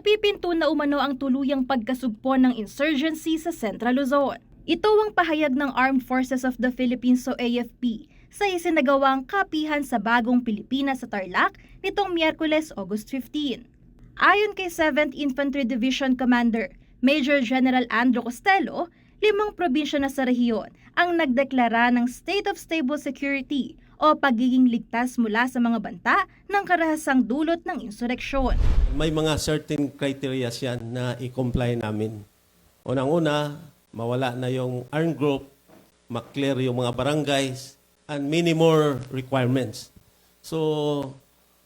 napipinto na umano ang tuluyang pagkasugpo ng insurgency sa Central Luzon. Ito ang pahayag ng Armed Forces of the Philippines o AFP sa isinagawang kapihan sa bagong Pilipinas sa Tarlac nitong Miyerkules, August 15. Ayon kay 7th Infantry Division Commander Major General Andrew Costello, limang probinsya na sa rehiyon ang nagdeklara ng State of Stable Security o pagiging ligtas mula sa mga banta ng karahasang dulot ng insureksyon. May mga certain criteria yan na i-comply namin. Unang-una, mawala na yung armed group, maklear yung mga barangays, and many more requirements. So,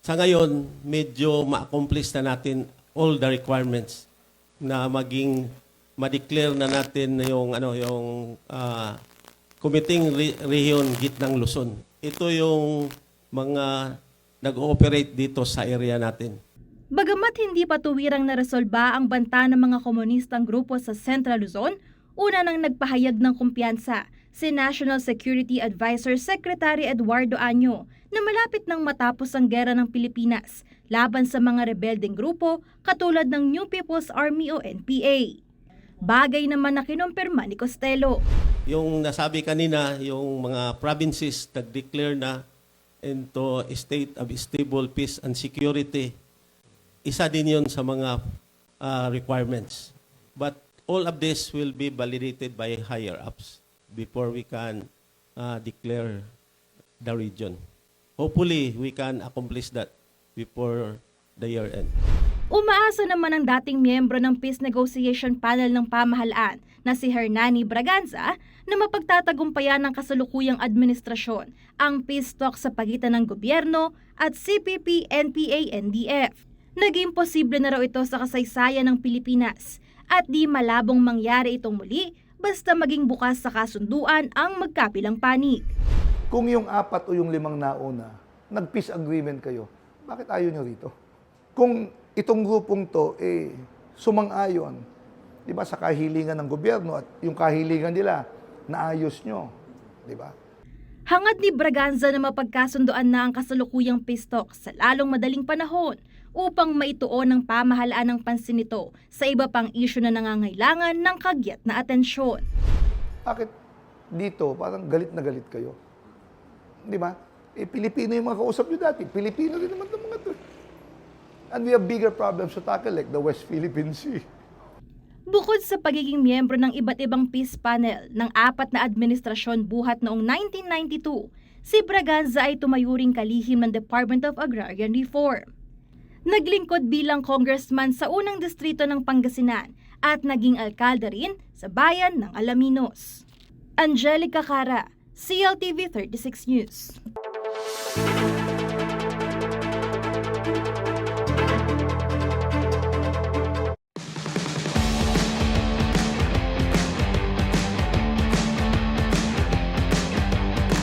sa ngayon, medyo ma-accomplish na natin all the requirements na maging ma-declare na natin yung ano yung ah, Committing Re- Region Gitnang Luzon. Ito yung mga nag-ooperate dito sa area natin. Bagamat hindi pa tuwirang naresolba ang banta ng mga komunistang grupo sa Central Luzon, una nang nagpahayag ng kumpiyansa si National Security Advisor Secretary Eduardo Año na malapit nang matapos ang gera ng Pilipinas laban sa mga rebeldeng grupo katulad ng New People's Army o NPA. Bagay naman na kinumpirma ni Costello. Yung nasabi kanina, yung mga provinces nag-declare na into a state of stable peace and security, isa din yun sa mga ah, requirements. But all of this will be validated by higher ups before we can ah, declare the region. Hopefully, we can accomplish that before the year end. Umaasa naman ang dating miyembro ng Peace Negotiation Panel ng pamahalaan na si Hernani Braganza na mapagtatagumpayan ng kasalukuyang administrasyon ang peace talk sa pagitan ng gobyerno at CPP, NPA, NDF. Naging posible na raw ito sa kasaysayan ng Pilipinas at di malabong mangyari itong muli basta maging bukas sa kasunduan ang magkapilang panig. Kung yung apat o yung limang nauna, nag-peace agreement kayo, bakit ayaw nyo rito? Kung itong grupong to, eh, sumang-ayon, di ba, sa kahilingan ng gobyerno at yung kahilingan nila, naayos nyo, di ba? Hangad ni Braganza na mapagkasundoan na ang kasalukuyang talk sa lalong madaling panahon upang maituon ng pamahalaan ng pansin nito sa iba pang isyu na nangangailangan ng kagyat na atensyon. Bakit dito, parang galit na galit kayo? Di ba? Eh, Pilipino yung mga kausap nyo dati. Pilipino rin naman itong mga to. And we have bigger problems to tackle like the West Philippine Sea. Bukod sa pagiging miyembro ng iba't ibang peace panel ng apat na administrasyon buhat noong 1992, si Braganza ay tumayuring kalihim ng Department of Agrarian Reform. Naglingkod bilang congressman sa unang distrito ng Pangasinan at naging alkalde rin sa bayan ng Alaminos. Angelica Cara, CLTV 36 News.